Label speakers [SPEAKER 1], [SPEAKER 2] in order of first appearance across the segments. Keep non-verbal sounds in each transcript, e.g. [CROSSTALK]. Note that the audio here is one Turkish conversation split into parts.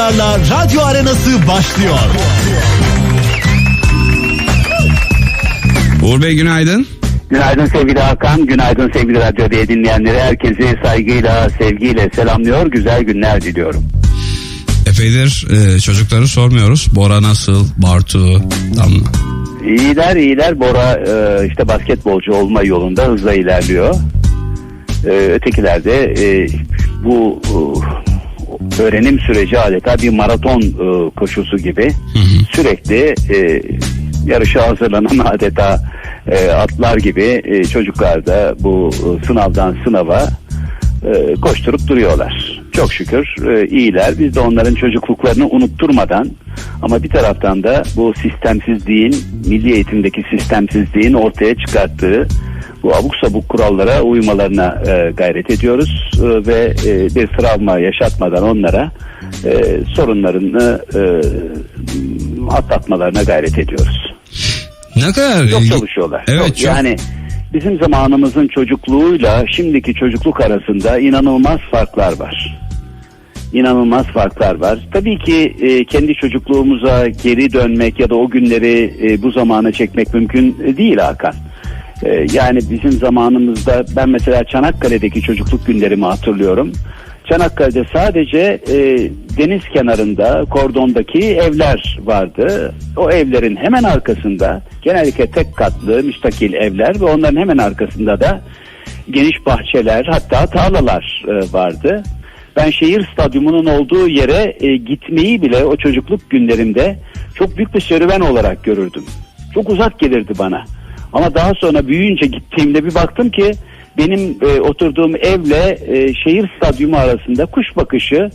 [SPEAKER 1] alkışlarla radyo arenası başlıyor.
[SPEAKER 2] Uğur Bey günaydın.
[SPEAKER 3] Günaydın sevgili Hakan, günaydın sevgili Radyo diye dinleyenleri. Herkesi saygıyla, sevgiyle selamlıyor. Güzel günler diliyorum.
[SPEAKER 2] Epeydir e, çocukları sormuyoruz. Bora nasıl? Bartu, Damla.
[SPEAKER 3] İyiler iyiler. Bora e, işte basketbolcu olma yolunda hızla ilerliyor. E, ötekiler de e, bu e, öğrenim süreci adeta bir maraton e, koşusu gibi. Sürekli e, yarışa hazırlanan [LAUGHS] adeta e, atlar gibi e, çocuklar da bu e, sınavdan sınava e, koşturup duruyorlar. Çok şükür e, iyiler. Biz de onların çocukluklarını unutturmadan ama bir taraftan da bu sistemsizliğin, milli eğitimdeki sistemsizliğin ortaya çıkarttığı bu abuk sabuk kurallara uymalarına e, gayret ediyoruz E, ve e, bir travma yaşatmadan onlara e, sorunlarını e, atlatmalarına gayret ediyoruz.
[SPEAKER 2] Ne kadar
[SPEAKER 3] Çok çalışıyorlar.
[SPEAKER 2] Evet
[SPEAKER 3] Çok.
[SPEAKER 2] çok.
[SPEAKER 3] Yani bizim zamanımızın çocukluğuyla şimdiki çocukluk arasında inanılmaz farklar var. İnanılmaz farklar var. Tabii ki e, kendi çocukluğumuza geri dönmek ya da o günleri e, bu zamana çekmek mümkün değil Hakan. E, yani bizim zamanımızda ben mesela Çanakkale'deki çocukluk günlerimi hatırlıyorum. Çanakkale'de sadece e, deniz kenarında kordondaki evler vardı. O evlerin hemen arkasında genellikle tek katlı müstakil evler ve onların hemen arkasında da geniş bahçeler hatta tarlalar e, vardı. Ben şehir stadyumunun olduğu yere e, gitmeyi bile o çocukluk günlerimde çok büyük bir serüven olarak görürdüm. Çok uzak gelirdi bana. Ama daha sonra büyüyünce gittiğimde bir baktım ki benim e, oturduğum evle e, şehir stadyumu arasında kuş bakışı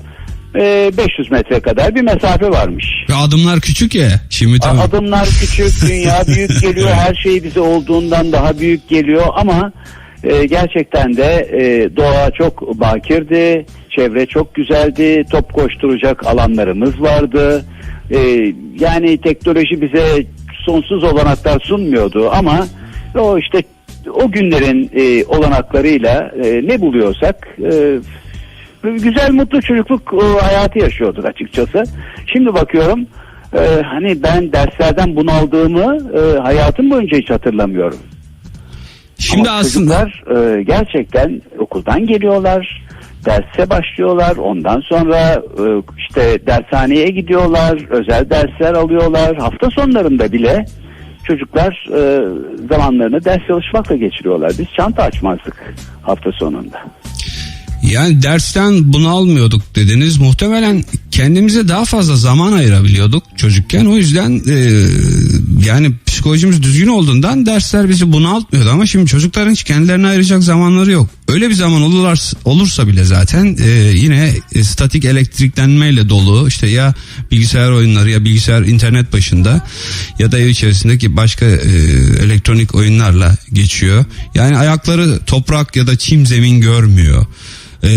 [SPEAKER 3] e, 500 metre kadar bir mesafe varmış.
[SPEAKER 2] Ve adımlar küçük ya. Şimdi tabii.
[SPEAKER 3] Adımlar küçük, [LAUGHS] dünya büyük geliyor, her şey bize olduğundan daha büyük geliyor ama e, gerçekten de e, doğa çok bakirdi, çevre çok güzeldi, top koşturacak alanlarımız vardı. E, yani teknoloji bize sonsuz olanaklar sunmuyordu ama o işte o günlerin e, olanaklarıyla e, ne buluyorsak e, güzel mutlu çocukluk e, hayatı yaşıyorduk açıkçası. Şimdi bakıyorum e, hani ben derslerden bunaldığımı e, hayatım boyunca hiç hatırlamıyorum.
[SPEAKER 2] Şimdi
[SPEAKER 3] Ama
[SPEAKER 2] aslında
[SPEAKER 3] çocuklar e, gerçekten okuldan geliyorlar, derse başlıyorlar. Ondan sonra e, işte dershaneye gidiyorlar, özel dersler alıyorlar. Hafta sonlarında bile çocuklar e, zamanlarını ders çalışmakla geçiriyorlar. Biz çanta açmazdık hafta sonunda.
[SPEAKER 2] yani dersten bunu almıyorduk dediniz. Muhtemelen kendimize daha fazla zaman ayırabiliyorduk çocukken. O yüzden e, yani psikolojimiz düzgün olduğundan dersler bizi bunaltmıyordu. Ama şimdi çocukların hiç kendilerine ayıracak zamanları yok. Öyle bir zaman olursa, olursa bile zaten e, yine e, statik elektriklenmeyle dolu işte ya bilgisayar oyunları ya bilgisayar internet başında ya da ev içerisindeki başka e, elektronik oyunlarla geçiyor. Yani ayakları toprak ya da çim zemin görmüyor. E,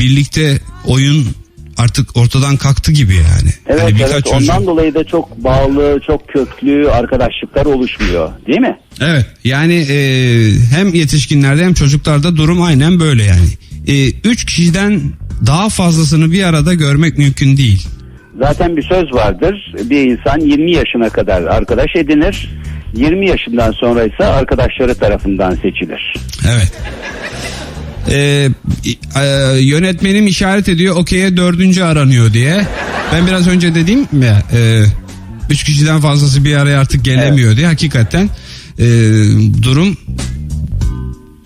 [SPEAKER 2] birlikte oyun artık ortadan kalktı gibi yani.
[SPEAKER 3] Evet
[SPEAKER 2] Hani birkaç
[SPEAKER 3] evet
[SPEAKER 2] çocuk-
[SPEAKER 3] ondan dolayı da çok bağlı, çok köklü arkadaşlıklar oluşmuyor değil mi?
[SPEAKER 2] Evet yani e, hem yetişkinlerde hem çocuklarda durum aynen böyle yani. E, üç kişiden daha fazlasını bir arada görmek mümkün değil.
[SPEAKER 3] Zaten bir söz vardır. Bir insan 20 yaşına kadar arkadaş edinir. 20 yaşından sonra ise arkadaşları tarafından seçilir.
[SPEAKER 2] Evet. E, e, yönetmenim işaret ediyor okey'e dördüncü aranıyor diye. Ben biraz önce dediğim ya e, üç kişiden fazlası bir araya artık gelemiyor diye hakikaten e, durum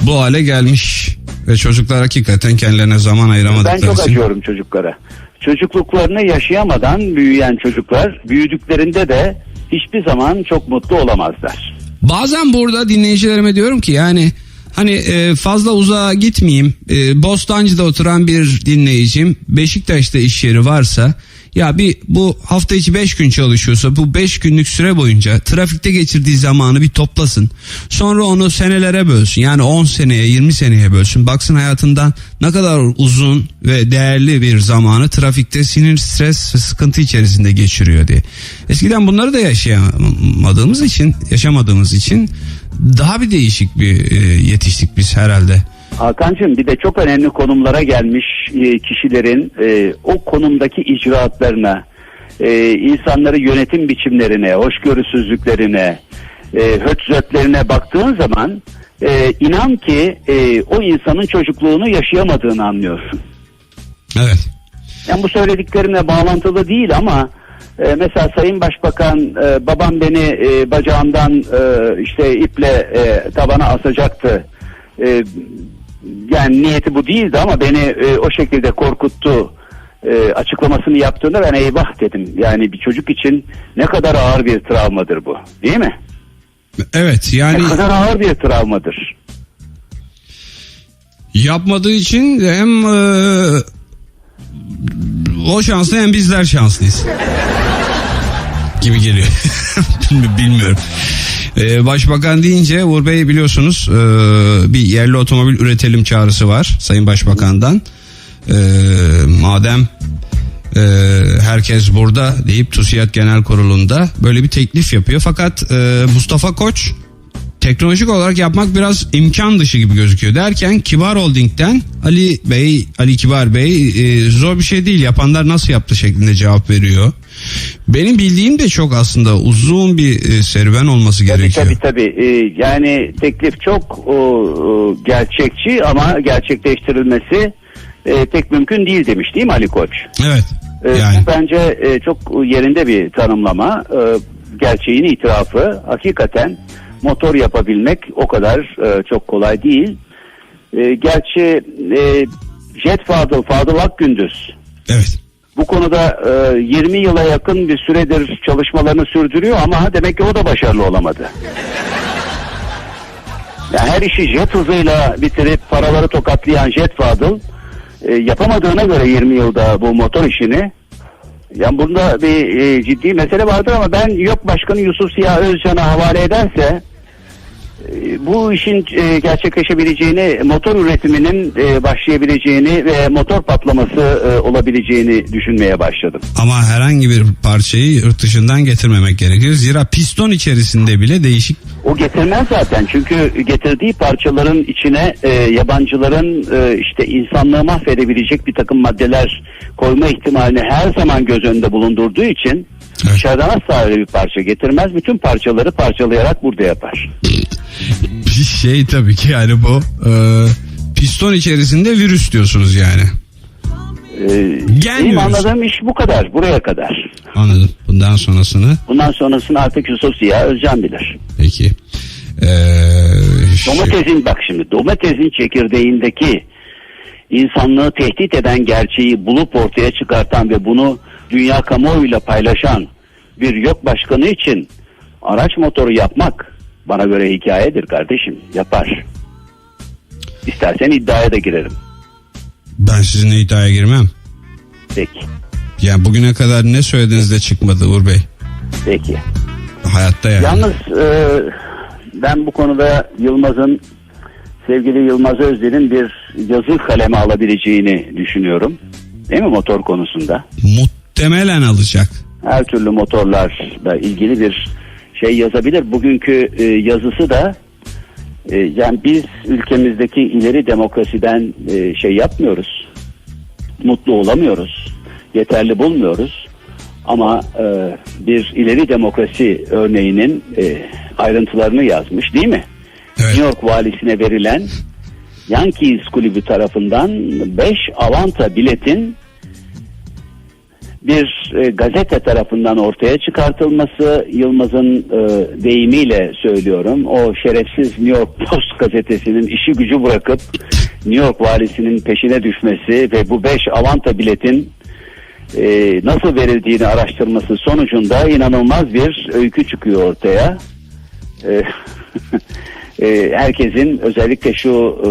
[SPEAKER 2] bu hale gelmiş ve çocuklar hakikaten kendilerine zaman
[SPEAKER 3] Ben
[SPEAKER 2] ayıramadıkları
[SPEAKER 3] çok
[SPEAKER 2] için.
[SPEAKER 3] acıyorum çocuklara. Çocukluklarını yaşayamadan büyüyen çocuklar büyüdüklerinde de hiçbir zaman çok mutlu olamazlar.
[SPEAKER 2] Bazen burada dinleyicilerime diyorum ki yani hani e, fazla uzağa gitmeyeyim. E, Bostancı'da oturan bir dinleyicim Beşiktaş'ta iş yeri varsa ya bir bu hafta içi 5 gün çalışıyorsa bu 5 günlük süre boyunca trafikte geçirdiği zamanı bir toplasın. Sonra onu senelere bölsün. Yani 10 seneye 20 seneye bölsün. Baksın hayatından ne kadar uzun ve değerli bir zamanı trafikte sinir, stres ve sıkıntı içerisinde geçiriyor diye. Eskiden bunları da yaşayamadığımız için, yaşamadığımız için daha bir değişik bir e, yetiştik biz herhalde.
[SPEAKER 3] Hakan'cığım bir de çok önemli konumlara gelmiş e, kişilerin e, o konumdaki icraatlarına, insanları yönetim biçimlerine, hoşgörüsüzlüklerine, hötzötlerine baktığın zaman inan ki o insanın çocukluğunu yaşayamadığını anlıyorsun.
[SPEAKER 2] Evet.
[SPEAKER 3] Yani bu söylediklerimle bağlantılı değil ama e, mesela Sayın Başbakan e, babam beni e, bacağımdan e, işte iple e, tabana asacaktı. E, yani niyeti bu değildi ama beni e, o şekilde korkuttu e, açıklamasını yaptığında ben eyvah dedim. Yani bir çocuk için ne kadar ağır bir travmadır bu değil mi?
[SPEAKER 2] Evet
[SPEAKER 3] Ne
[SPEAKER 2] yani
[SPEAKER 3] kadar ağır bir travmadır.
[SPEAKER 2] yapmadığı için hem e, o şanslı hem bizler şanslıyız. Gibi geliyor. [LAUGHS] Bilmi- Bilmiyorum. E, Başbakan deyince Uğur Bey biliyorsunuz e, bir yerli otomobil üretelim çağrısı var Sayın Başbakan'dan. E, madem e, herkes burada deyip TÜSİAD Genel Kurulu'nda böyle bir teklif yapıyor. Fakat e, Mustafa Koç teknolojik olarak yapmak biraz imkan dışı gibi gözüküyor derken Kibar Holding'den Ali Bey, Ali Kibar Bey e, zor bir şey değil yapanlar nasıl yaptı şeklinde cevap veriyor. Benim bildiğim de çok aslında uzun bir e, serüven olması
[SPEAKER 3] Tabii
[SPEAKER 2] gerekiyor.
[SPEAKER 3] tabii tabii. Ee, yani teklif çok gerçekçi ama gerçekleştirilmesi e, pek mümkün değil demiş değil mi Ali Koç?
[SPEAKER 2] Evet. Yani
[SPEAKER 3] Bu bence e, çok yerinde bir tanımlama. Gerçeğin itirafı hakikaten motor yapabilmek o kadar e, çok kolay değil. Gerçi e, Jet Fadıl, Fadıl Akgündüz
[SPEAKER 2] evet.
[SPEAKER 3] Bu konuda e, 20 yıla yakın bir süredir çalışmalarını sürdürüyor ama demek ki o da başarılı olamadı. Yani her işi jet hızıyla bitirip paraları tokatlayan Jet Fadıl e, yapamadığına göre 20 yılda bu motor işini yani bunda bir e, ciddi mesele vardır ama ben yok başkanı Yusuf Siyah Özcan'a havale ederse bu işin e, gerçekleşebileceğini, motor üretiminin e, başlayabileceğini ve motor patlaması e, olabileceğini düşünmeye başladım.
[SPEAKER 2] Ama herhangi bir parçayı yurt dışından getirmemek gerekiyor. Zira piston içerisinde bile değişik
[SPEAKER 3] O getirmez zaten çünkü getirdiği parçaların içine yabancıların işte insanlığı mahvedebilecek bir takım maddeler koyma ihtimalini her zaman göz önünde bulundurduğu için
[SPEAKER 2] Evet.
[SPEAKER 3] dışarıdan asla öyle bir parça getirmez. Bütün parçaları parçalayarak burada yapar.
[SPEAKER 2] bir şey tabii ki yani bu e, piston içerisinde virüs diyorsunuz yani.
[SPEAKER 3] E,
[SPEAKER 2] Gen
[SPEAKER 3] benim anladığım iş bu kadar, buraya kadar.
[SPEAKER 2] Anladım. Bundan sonrasını
[SPEAKER 3] Bundan sonrasını artık Yusuf Ziya Özcan bilir.
[SPEAKER 2] peki. Ee, şey-
[SPEAKER 3] Domatesin bak şimdi domatesin çekirdeğindeki insanlığı tehdit eden gerçeği bulup ortaya çıkartan ve bunu dünya kamuoyuyla paylaşan bir yok başkanı için araç motoru yapmak bana göre hikayedir kardeşim yapar. İstersen iddiaya da girerim.
[SPEAKER 2] ben sizinle iddiaya girmem.
[SPEAKER 3] Peki.
[SPEAKER 2] Yani bugüne kadar ne söylediniz de çıkmadı Uğur Bey.
[SPEAKER 3] Peki.
[SPEAKER 2] Hayatta yani.
[SPEAKER 3] Yalnız e, ben bu konuda Yılmaz'ın sevgili Yılmaz Özdil'in bir yazı kaleme alabileceğini düşünüyorum. Değil mi motor konusunda?
[SPEAKER 2] Muhtemelen alacak.
[SPEAKER 3] Her türlü motorlarla ilgili bir şey yazabilir. Bugünkü e, yazısı da e, yani biz ülkemizdeki ileri demokrasiden e, şey yapmıyoruz. Mutlu olamıyoruz. Yeterli bulmuyoruz. Ama e, bir ileri demokrasi örneğinin e, ayrıntılarını yazmış değil mi?
[SPEAKER 2] Evet.
[SPEAKER 3] New York valisine verilen Yankees kulübü tarafından 5 Avanta biletin bir e, gazete tarafından ortaya çıkartılması Yılmaz'ın e, deyimiyle söylüyorum. O şerefsiz New York [LAUGHS] Post gazetesinin işi gücü bırakıp New York valisinin peşine düşmesi ve bu 5 Avanta biletin e, nasıl verildiğini araştırması sonucunda inanılmaz bir öykü çıkıyor ortaya. E, [LAUGHS] e, herkesin özellikle şu e,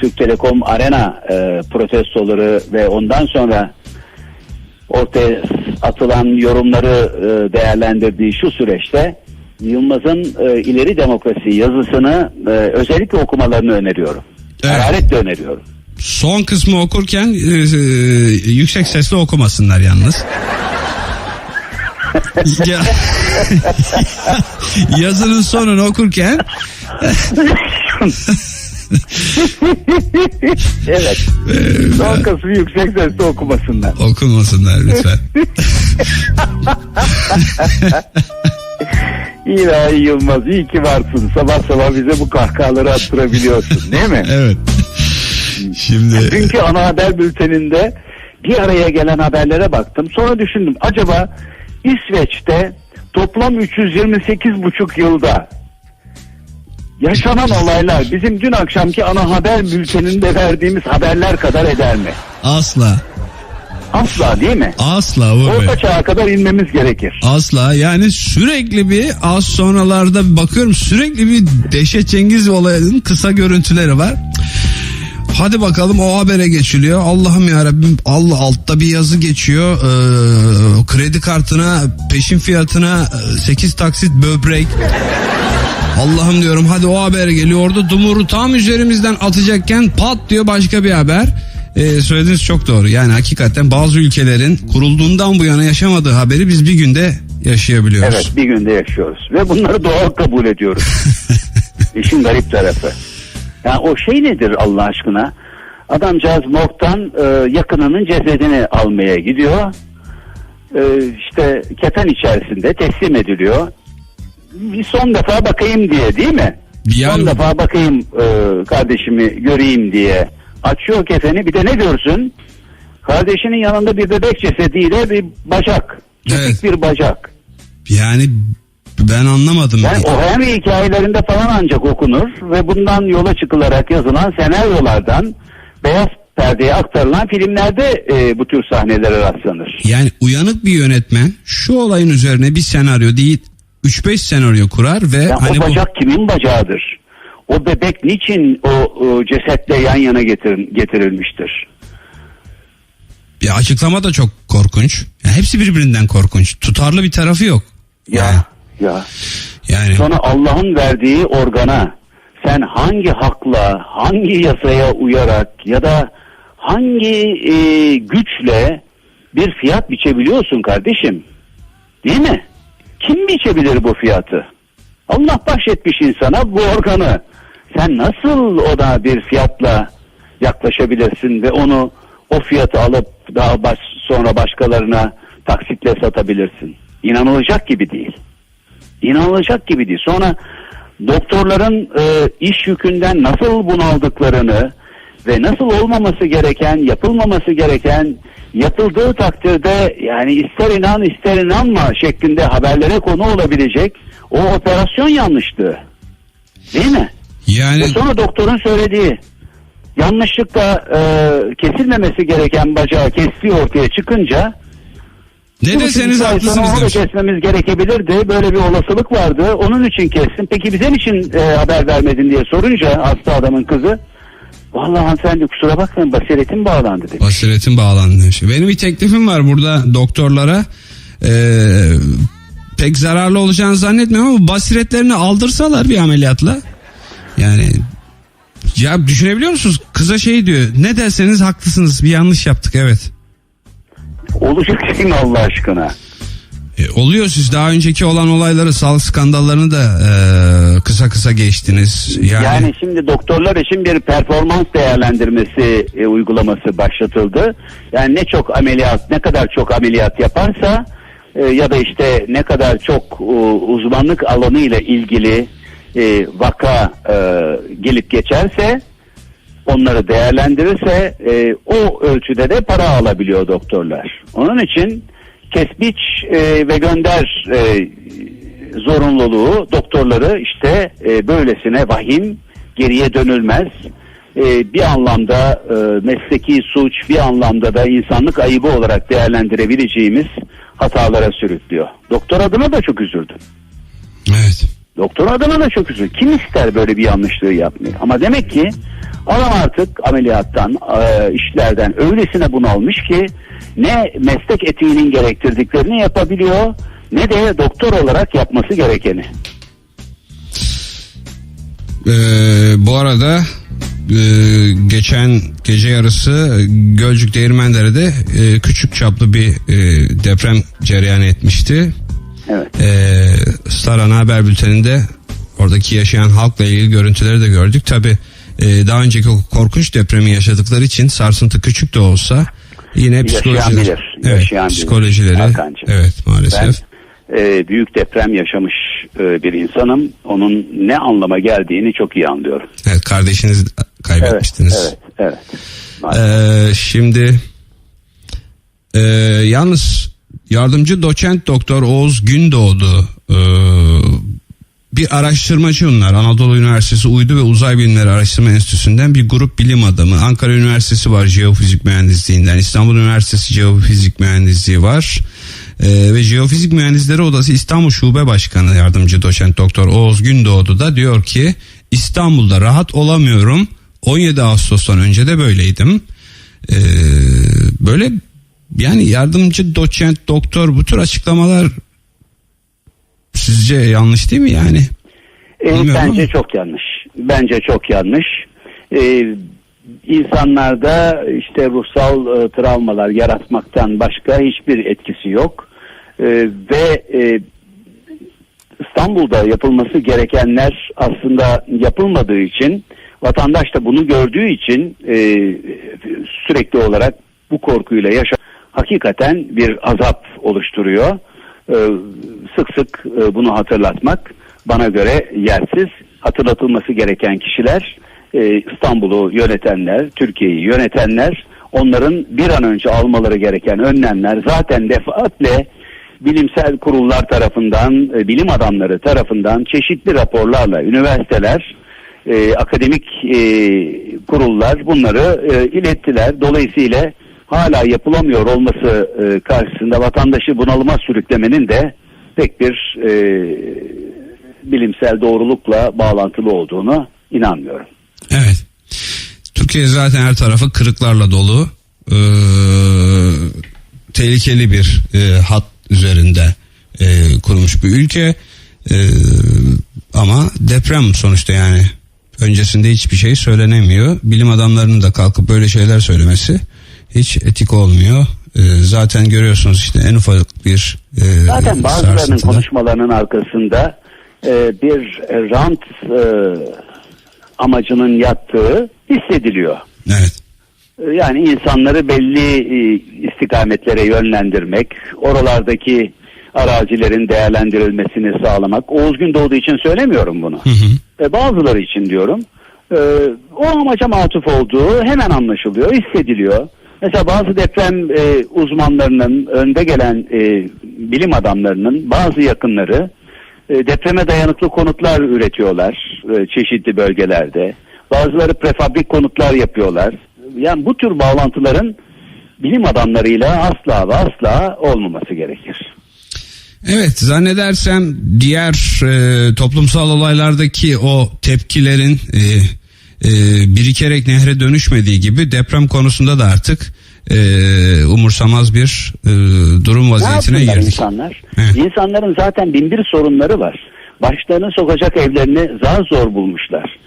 [SPEAKER 3] Türk Telekom Arena e, protestoları ve ondan sonra ortaya atılan yorumları e, değerlendirdiği şu süreçte Yılmaz'ın e, ileri demokrasi yazısını e, özellikle okumalarını öneriyorum.
[SPEAKER 2] Evet.
[SPEAKER 3] Hararetle öneriyorum.
[SPEAKER 2] Son kısmı okurken e, e, yüksek sesle okumasınlar yalnız. Ya- [LAUGHS] yazının sonunu okurken [LAUGHS] [LAUGHS]
[SPEAKER 3] evet. Son kısmı yüksek sesle okumasınlar.
[SPEAKER 2] Okunmasınlar lütfen. [LAUGHS]
[SPEAKER 3] İlahi Yılmaz iyi ki varsın. Sabah sabah bize bu kahkahaları attırabiliyorsun değil mi? [LAUGHS]
[SPEAKER 2] evet. Şimdi
[SPEAKER 3] Dünkü ana haber bülteninde bir araya gelen haberlere baktım. Sonra düşündüm acaba İsveç'te toplam 328,5 yılda yaşanan olaylar bizim dün akşamki ana haber bülteninde verdiğimiz haberler kadar eder mi?
[SPEAKER 2] asla
[SPEAKER 3] Asla değil mi?
[SPEAKER 2] asla.
[SPEAKER 3] Orta çağa kadar inmemiz gerekir.
[SPEAKER 2] Asla yani sürekli bir az sonralarda bakıyorum sürekli bir Deşet Cengiz olayının kısa görüntüleri var. Hadi bakalım o habere geçiliyor. Allah'ım ya Rabbim Allah altta bir yazı geçiyor. Ee, kredi kartına peşin fiyatına 8 taksit böbrek. Allah'ım diyorum hadi o haber geliyor. Orada dumuru tam üzerimizden atacakken pat diyor başka bir haber. Ee, söylediğiniz çok doğru. Yani hakikaten bazı ülkelerin kurulduğundan bu yana yaşamadığı haberi biz bir günde yaşayabiliyoruz.
[SPEAKER 3] Evet bir günde yaşıyoruz ve bunları doğal kabul ediyoruz. [LAUGHS] İşin garip tarafı. Yani o şey nedir Allah aşkına? Adamcağız morgdan e, yakınının cesedini almaya gidiyor. E, işte kefen içerisinde teslim ediliyor. Bir son defa bakayım diye değil mi?
[SPEAKER 2] Yani-
[SPEAKER 3] Son defa bakayım e, kardeşimi göreyim diye. Açıyor kefeni bir de ne görsün? Kardeşinin yanında bir bebek cesediyle bir bacak.
[SPEAKER 2] Evet.
[SPEAKER 3] bir bacak.
[SPEAKER 2] Yani ben anlamadım.
[SPEAKER 3] Yani o Henry hikayelerinde falan ancak okunur ve bundan yola çıkılarak yazılan senaryolardan beyaz perdeye aktarılan filmlerde e, bu tür sahnelere rastlanır.
[SPEAKER 2] Yani uyanık bir yönetmen şu olayın üzerine bir senaryo değil 3-5 senaryo kurar ve
[SPEAKER 3] Ya
[SPEAKER 2] hani
[SPEAKER 3] o
[SPEAKER 2] bu
[SPEAKER 3] bacak kimin bacağıdır? O bebek niçin o, o cesetle yan yana getir, getirilmiştir?
[SPEAKER 2] bir açıklama da çok korkunç. Yani hepsi birbirinden korkunç. Tutarlı bir tarafı yok.
[SPEAKER 3] Ya ya.
[SPEAKER 2] Yani
[SPEAKER 3] Sonra Allah'ın verdiği organa sen hangi hakla, hangi yasaya uyarak ya da hangi e, güçle bir fiyat biçebiliyorsun kardeşim? Değil mi? Kim biçebilir bu fiyatı? Allah bahşetmiş insana bu organı. Sen nasıl ona bir fiyatla yaklaşabilirsin ve onu o fiyatı alıp daha baş, sonra başkalarına taksitle satabilirsin? İnanılacak gibi değil. İnanılacak gibi değil. Sonra doktorların e, iş yükünden nasıl bunaldıklarını ve nasıl olmaması gereken, yapılmaması gereken, yapıldığı takdirde yani ister inan ister inanma şeklinde haberlere konu olabilecek o operasyon yanlıştı. Değil mi?
[SPEAKER 2] yani
[SPEAKER 3] Ve sonra doktorun söylediği yanlışlıkla e, kesilmemesi gereken bacağı kestiği ortaya çıkınca
[SPEAKER 2] ne deseniz haklısınız demiş.
[SPEAKER 3] kesmemiz gerekebilirdi. Böyle bir olasılık vardı. Onun için kestim. Peki bize için e, haber vermedin diye sorunca hasta adamın kızı. Vallahi hanımefendi kusura bakmayın basiretim bağlandı demiş.
[SPEAKER 2] Basiretin bağlandı. Benim bir teklifim var burada doktorlara. Ee, pek zararlı olacağını zannetmiyorum ama basiretlerini aldırsalar bir ameliyatla. Yani ya düşünebiliyor musunuz? Kıza şey diyor. Ne derseniz haklısınız. Bir yanlış yaptık evet.
[SPEAKER 3] Olacak şey mi Allah aşkına?
[SPEAKER 2] E, oluyor siz daha önceki olan olayları sağlık skandallarını da e, kısa kısa geçtiniz. Yani,
[SPEAKER 3] Yani, şimdi doktorlar için bir performans değerlendirmesi e, uygulaması başlatıldı. Yani ne çok ameliyat, ne kadar çok ameliyat yaparsa e, ya da işte ne kadar çok e, uzmanlık alanı ile ilgili e, vaka e, gelip geçerse onları değerlendirirse e, o ölçüde de para alabiliyor doktorlar. Onun için kesbiç e, ve gönder e, zorunluluğu doktorları işte e, böylesine vahim geriye dönülmez e, bir anlamda e, mesleki suç bir anlamda da insanlık ayıbı olarak değerlendirebileceğimiz hatalara sürüklüyor. Doktor adına da çok üzüldüm.
[SPEAKER 2] evet.
[SPEAKER 3] Doktor adına da çok üzüldüm. Kim ister böyle bir yanlışlığı yapmayı? Ama demek ki adam artık ameliyattan, e, işlerden öylesine bunalmış ki ne meslek etiğinin gerektirdiklerini yapabiliyor ne de doktor olarak yapması gerekeni.
[SPEAKER 2] Ee, bu arada e, geçen gece yarısı Gölcük Değirmendere'de e, küçük çaplı bir e, deprem cereyan etmişti.
[SPEAKER 3] Evet.
[SPEAKER 2] Ee, Star Ana Haber Bülteni'nde oradaki yaşayan halkla ilgili görüntüleri de gördük. Tabi e, daha önceki korkunç depremi yaşadıkları için sarsıntı küçük de olsa yine psikolojileri, evet, psikolojileri
[SPEAKER 3] Hakan'cığım.
[SPEAKER 2] evet
[SPEAKER 3] Ben
[SPEAKER 2] maalesef.
[SPEAKER 3] e, büyük deprem yaşamış e, bir insanım. Onun ne anlama geldiğini çok iyi anlıyorum.
[SPEAKER 2] Evet kardeşinizi
[SPEAKER 3] Evet,
[SPEAKER 2] kaybetmiştiniz.
[SPEAKER 3] evet, evet. Maalesef.
[SPEAKER 2] Ee, şimdi e, yalnız yardımcı doçent doktor Oğuz Gündoğdu e, bir araştırmacı bunlar. Anadolu Üniversitesi Uydu ve Uzay Bilimleri Araştırma Enstitüsü'nden bir grup bilim adamı. Ankara Üniversitesi var Jeofizik Mühendisliğinden. İstanbul Üniversitesi Jeofizik Mühendisliği var. Ee, ve Jeofizik Mühendisleri Odası İstanbul Şube Başkanı Yardımcı Doçent Doktor Oğuz Gündoğdu da diyor ki İstanbul'da rahat olamıyorum. 17 Ağustos'tan önce de böyleydim. Ee, böyle yani yardımcı doçent doktor bu tür açıklamalar sizce yanlış değil mi yani?
[SPEAKER 3] E,
[SPEAKER 2] bilmiyorum
[SPEAKER 3] bence
[SPEAKER 2] ama.
[SPEAKER 3] çok yanlış. Bence çok yanlış. E, insanlarda işte ruhsal e, travmalar yaratmaktan başka hiçbir etkisi yok. E, ve e, İstanbul'da yapılması gerekenler aslında yapılmadığı için vatandaş da bunu gördüğü için e, sürekli olarak bu korkuyla yaşa hakikaten bir azap oluşturuyor. E, sık sık e, bunu hatırlatmak bana göre yersiz. Hatırlatılması gereken kişiler e, İstanbul'u yönetenler, Türkiye'yi yönetenler onların bir an önce almaları gereken önlemler zaten defaatle bilimsel kurullar tarafından, e, bilim adamları tarafından çeşitli raporlarla üniversiteler, e, akademik e, kurullar bunları e, ilettiler. Dolayısıyla hala yapılamıyor olması e, karşısında vatandaşı bunalıma sürüklemenin de pek bir e, bilimsel doğrulukla bağlantılı olduğunu inanmıyorum.
[SPEAKER 2] Evet. Türkiye zaten her tarafı kırıklarla dolu. Ee, tehlikeli bir e, hat üzerinde e, kurulmuş bir ülke. E, ama deprem sonuçta yani öncesinde hiçbir şey söylenemiyor. Bilim adamlarının da kalkıp böyle şeyler söylemesi hiç etik olmuyor. E, zaten görüyorsunuz işte en ufak bir e,
[SPEAKER 3] Zaten bazılarının
[SPEAKER 2] sarsıntıda-
[SPEAKER 3] konuşmalarının arkasında e, bir rant e, amacının yattığı hissediliyor.
[SPEAKER 2] Evet.
[SPEAKER 3] E, Yani insanları belli e, istikametlere yönlendirmek, oralardaki arazilerin değerlendirilmesini sağlamak. Oğuz Gündoğdu için söylemiyorum bunu.
[SPEAKER 2] Hı hı.
[SPEAKER 3] E, bazıları için diyorum. E, o amaca matuf olduğu hemen anlaşılıyor, hissediliyor. Mesela bazı deprem e, uzmanlarının, önde gelen e, bilim adamlarının bazı yakınları e, depreme dayanıklı konutlar üretiyorlar e, çeşitli bölgelerde. Bazıları prefabrik konutlar yapıyorlar. Yani bu tür bağlantıların bilim adamlarıyla asla ve asla olmaması gerekir.
[SPEAKER 2] Evet zannedersem diğer e, toplumsal olaylardaki o tepkilerin e, e, birikerek nehre dönüşmediği gibi deprem konusunda da artık e, umursamaz bir e, durum
[SPEAKER 3] Ne
[SPEAKER 2] vaziyetine girdik.
[SPEAKER 3] insanlar?
[SPEAKER 2] Evet.
[SPEAKER 3] İnsanların zaten bin bir sorunları var. Başlarını sokacak evlerini zar zor bulmuşlar.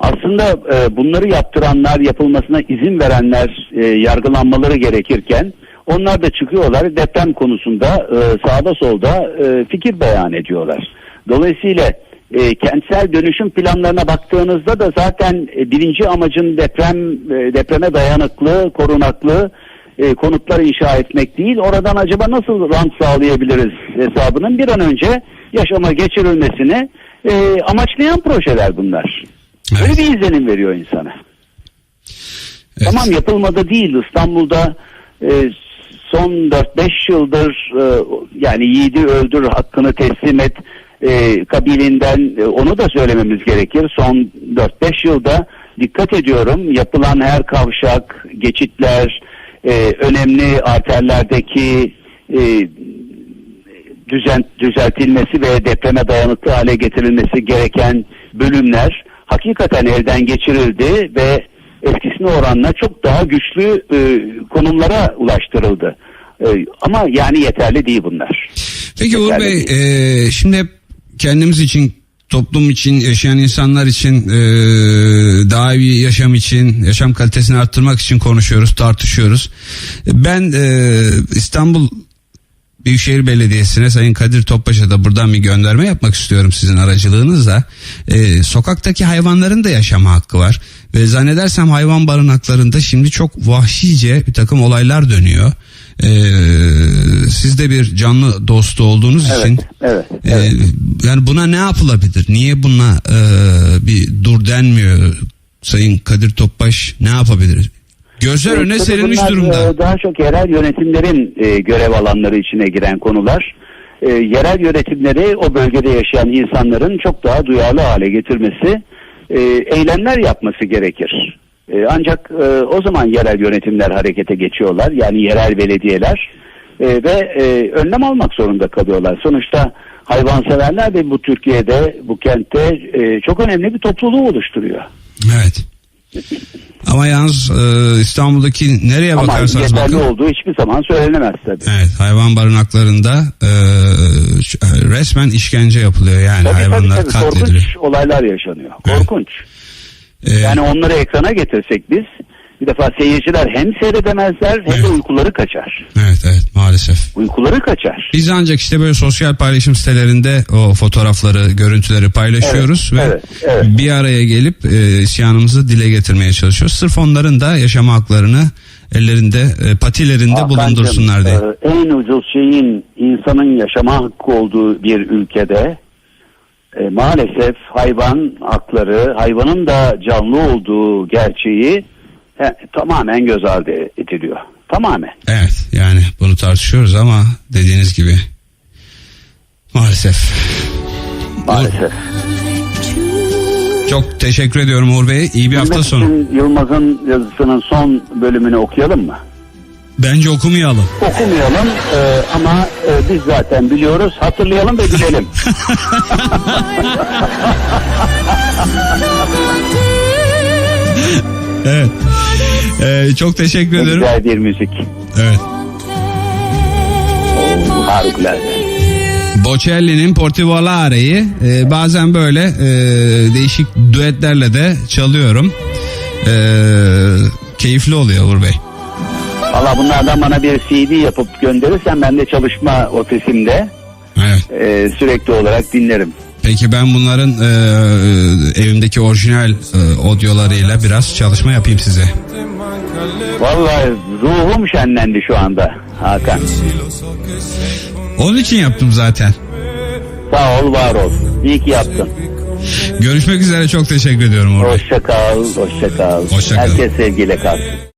[SPEAKER 3] Aslında e, bunları yaptıranlar, yapılmasına izin verenler e, yargılanmaları gerekirken onlar da çıkıyorlar deprem konusunda e, sağda solda e, fikir beyan ediyorlar. Dolayısıyla e, kentsel dönüşüm planlarına baktığınızda da zaten e, birinci amacın deprem e, depreme dayanıklı, korunaklı e, konutlar inşa etmek değil. Oradan acaba nasıl rant sağlayabiliriz hesabının bir an önce yaşama geçirilmesini e, amaçlayan projeler bunlar.
[SPEAKER 2] Evet.
[SPEAKER 3] Böyle bir izlenim veriyor insana.
[SPEAKER 2] Evet.
[SPEAKER 3] Tamam yapılmadı değil. İstanbul'da e, son 4-5 yıldır e, yani yiğidi öldür hakkını teslim et e, kabilinden e, onu da söylememiz gerekir. Son 4-5 yılda dikkat ediyorum yapılan her kavşak, geçitler, e, önemli arterlerdeki e, düzen, düzeltilmesi ve depreme dayanıklı hale getirilmesi gereken bölümler hakikaten elden geçirildi ve eskisine oranla çok daha güçlü e, konumlara ulaştırıldı. E, ama yani yeterli değil bunlar.
[SPEAKER 2] Peki Uğur Bey e, şimdi hep kendimiz için toplum için yaşayan insanlar için e, daha iyi yaşam için yaşam kalitesini arttırmak için konuşuyoruz tartışıyoruz ben e, İstanbul Büyükşehir Belediyesi'ne Sayın Kadir Topbaş'a da buradan bir gönderme yapmak istiyorum sizin aracılığınızla. Ee, sokaktaki hayvanların da yaşama hakkı var. Ve zannedersem hayvan barınaklarında şimdi çok vahşice bir takım olaylar dönüyor. Ee, siz de bir canlı dostu olduğunuz
[SPEAKER 3] Evet,
[SPEAKER 2] için
[SPEAKER 3] evet,
[SPEAKER 2] e,
[SPEAKER 3] evet.
[SPEAKER 2] yani buna ne yapılabilir? Niye buna e, bir dur denmiyor? Sayın Kadir Topbaş ne yapabilir? Gözler öne
[SPEAKER 3] Tabii
[SPEAKER 2] serilmiş
[SPEAKER 3] bunlar,
[SPEAKER 2] durumda.
[SPEAKER 3] e, Daha çok yerel yönetimlerin e, görev alanları içine giren konular. E, yerel yönetimleri o bölgede yaşayan insanların çok daha duyarlı hale getirmesi, e, eylemler yapması gerekir. E, ancak e, o zaman yerel yönetimler harekete geçiyorlar. Yani yerel belediyeler E, ve e, önlem almak zorunda kalıyorlar. Sonuçta hayvanseverler de bu Türkiye'de, bu kentte e, çok önemli bir topluluğu oluşturuyor.
[SPEAKER 2] Evet. Ama yalnız e, İstanbul'daki nereye
[SPEAKER 3] Ama
[SPEAKER 2] bakarsanız bakın.
[SPEAKER 3] olduğu hiçbir zaman söylenemez tabii.
[SPEAKER 2] Evet hayvan barınaklarında e, resmen işkence yapılıyor yani
[SPEAKER 3] Tabii,
[SPEAKER 2] hayvanlar
[SPEAKER 3] tabii, tabii.
[SPEAKER 2] katlediliyor.
[SPEAKER 3] Korkunç olaylar yaşanıyor.
[SPEAKER 2] Evet.
[SPEAKER 3] Korkunç.
[SPEAKER 2] E,
[SPEAKER 3] Yani onları ekrana getirsek biz bir defa seyirciler hem seyredemezler hem de
[SPEAKER 2] Evet.
[SPEAKER 3] uykuları kaçar.
[SPEAKER 2] evet evet maalesef.
[SPEAKER 3] Uykuları kaçar.
[SPEAKER 2] Biz ancak işte böyle sosyal paylaşım sitelerinde o fotoğrafları, görüntüleri paylaşıyoruz
[SPEAKER 3] Evet,
[SPEAKER 2] ve
[SPEAKER 3] evet, evet.
[SPEAKER 2] bir araya gelip e, isyanımızı dile getirmeye çalışıyoruz. Sırf onların da yaşama haklarını ellerinde, e, patilerinde
[SPEAKER 3] Hakan'cığım,
[SPEAKER 2] bulundursunlar diye.
[SPEAKER 3] e, en ucuz şeyin insanın yaşama hakkı olduğu bir ülkede e, maalesef hayvan hakları, hayvanın da canlı olduğu gerçeği he, tamamen göz ardı ediliyor. Tamamen.
[SPEAKER 2] Evet yani bunu tartışıyoruz ama dediğiniz gibi maalesef.
[SPEAKER 3] Maalesef.
[SPEAKER 2] Çok teşekkür ediyorum Uğur Bey. İyi bir hafta
[SPEAKER 3] Bilmek
[SPEAKER 2] sonu.
[SPEAKER 3] için Yılmaz'ın yazısının son bölümünü okuyalım mı?
[SPEAKER 2] Bence okumayalım.
[SPEAKER 3] Okumayalım e, ama e, biz zaten biliyoruz. Hatırlayalım ve bilelim. [LAUGHS]
[SPEAKER 2] Evet. Ee, çok teşekkür
[SPEAKER 3] Ne
[SPEAKER 2] ederim.
[SPEAKER 3] güzel bir müzik.
[SPEAKER 2] Evet.
[SPEAKER 3] Oo, harikulade.
[SPEAKER 2] Bocelli'nin Portivolare'yi e, bazen böyle e, değişik düetlerle de çalıyorum. E, keyifli oluyor Uğur Bey.
[SPEAKER 3] Valla bunlardan bana bir CD yapıp gönderirsen ben de çalışma ofisimde
[SPEAKER 2] Evet.
[SPEAKER 3] e, sürekli olarak dinlerim.
[SPEAKER 2] Peki ben bunların e, evimdeki orijinal e, audiolarıyla biraz çalışma yapayım size.
[SPEAKER 3] Vallahi ruhum şenlendi şu anda Hakan.
[SPEAKER 2] Onun için yaptım zaten.
[SPEAKER 3] Sağ ol var ol. İyi ki yaptın.
[SPEAKER 2] Görüşmek üzere çok teşekkür ediyorum.
[SPEAKER 3] Hoşça kal, hoşça kal.
[SPEAKER 2] Hoşça kal.
[SPEAKER 3] Herkes sevgiyle kalsın.